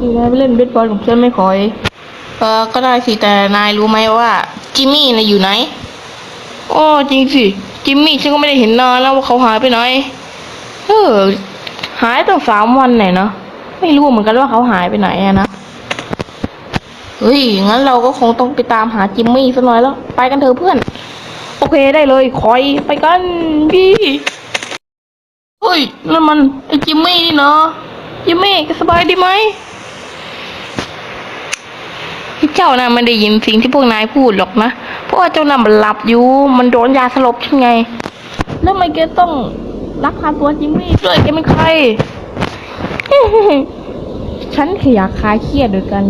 นี่นายไปเล่นเบสบอลกับฉันไม่คอย เออก็ได้สิแต่นายรู้ไหมว่าจิมมี่นะอยู่ไหนโอ้จริงสิจิมมี่ฉันก็ไม่ได้เห็นนานแล้วว่าเขาหายไปไหนเออหายตั้งสามวันไหนเนาะไม่รู้เหมือนกันว่าเขาหายไปไหนอะนะเฮ้ยงั้นเราก็คงต้องไปตามหาจิมมี่สักหน่อยแล้ว ไปกันเถอะเพื่อน โอเคได้เลย คอยไปกันพี่เฮ้ยนั่นมันไอ้จิมมี่นี่เนาะจิมมี่สบายดีไหม เจ้าน่ะไม่ได้ยินสิ่งที่พวกนายพูดหรอกนะ เพราะว่าเจ้าน่ะมันหลับอยู่ มันโดนยาสลบใช่ไง แล้วทำไมแกต้องรักพาตัวจิมมี่ด้วยแกเป็นใคร ฉันแค่อยากคลายเครียดโดยกัน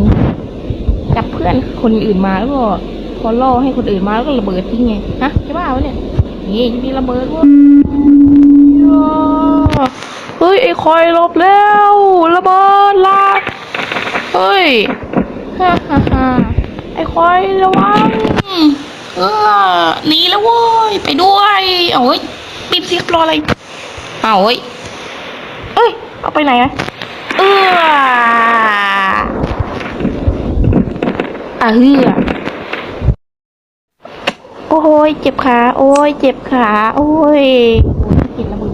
จับเพื่อนคนอื่นมาแล้วก็พอล่อให้คนอื่นมาแล้วก็ระเบิดทิ้งไง ฮะใช่ป่าวเนี่ย นี่จะมีระเบิดว่ะเฮ้ยไอ้คอยลบแล้ว ระเบิดละเฮ้ย ฮ่าฮ่าฮ่าไอ้คอยระวังเออหนีแล้วเว้ยไปด้วยเอาเว้ยปิดเสียงรออะไรเอาเว้ยเอ้ยเอาไปไหนอะเอออะเฮือโอ้ยเจ็บขาโอ้ยเจ็บขาโอ้ยโอ้ยกินระเบิด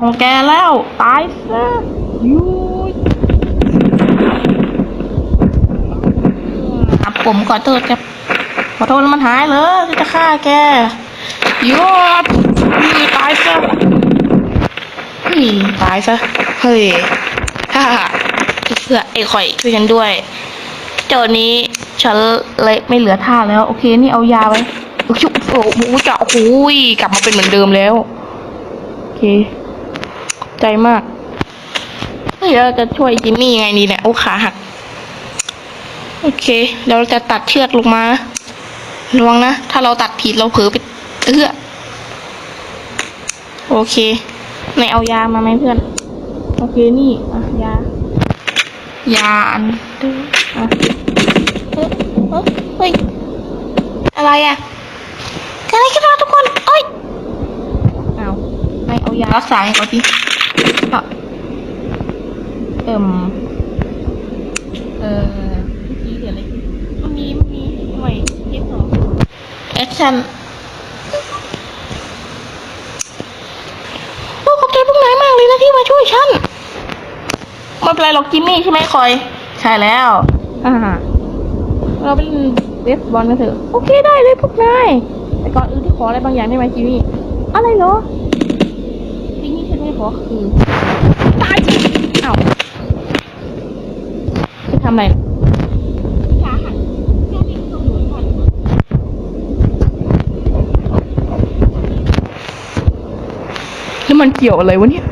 ของแกแล้ว ตายซะยูยอะ ผมขอโทษครับ ขอโทษมันหายเลยจะฆ่าแกยอดตายซะตายซะ เฮ้ยฮ่าเพื่อไอ้ข่อยช่วยฉันด้วย เจ้านี้ฉันเลยไม่เหลือท่าแล้ว โอเค นี่เอายาไว้โอ้โหโอ้โหจะโอ้โหกลับมาเป็นเหมือนเดิมแล้ว โอเค ใจมากเฮ้ยเราจะช่วยจิมมี่ยังไงนี่เนี่ย โอ้ขาหัก โอเคเดี๋ยวเราจะตัดเชือกลงมา ระวังนะ ถ้าเราตัดผิดเราเผลอไปเอื้อโอเคไหนเอายามาไหมเพื่อน โอเคนี่อะยา ยาอันเดิมอะเฮ้ย อะไรอะเกิดอะไรขึ้นมาทุกคนเอ้ยเอาไหนเอายารักษาให้เขาทีอะเอิ่มเอ่อกี้เกิดอะไรขึ้นมันมีมันมีหน่วยเทปสองแอคชั่น โอ้ขอบใจพวกนายมากเลยนะที่มาช่วยฉันไม่เป็นไรหรอกจิมมี่ใช่ไหมคอย ใช่แล้วอ่าเราไปเล่นเบสบอลกันเถอะโอเคได้เลยพวกนายแต่ก่อนอื่นที่ขออะไรบางอย่างได้ไหมจิมมี่อะไรเหรอสิ่งที่ฉันไม่ขอคือตายจิอ้าวจะทำอะไรขาหักแค่นี้ก็โดนก่อน นี่มันเกี่ยวอะไรวะเนี่ย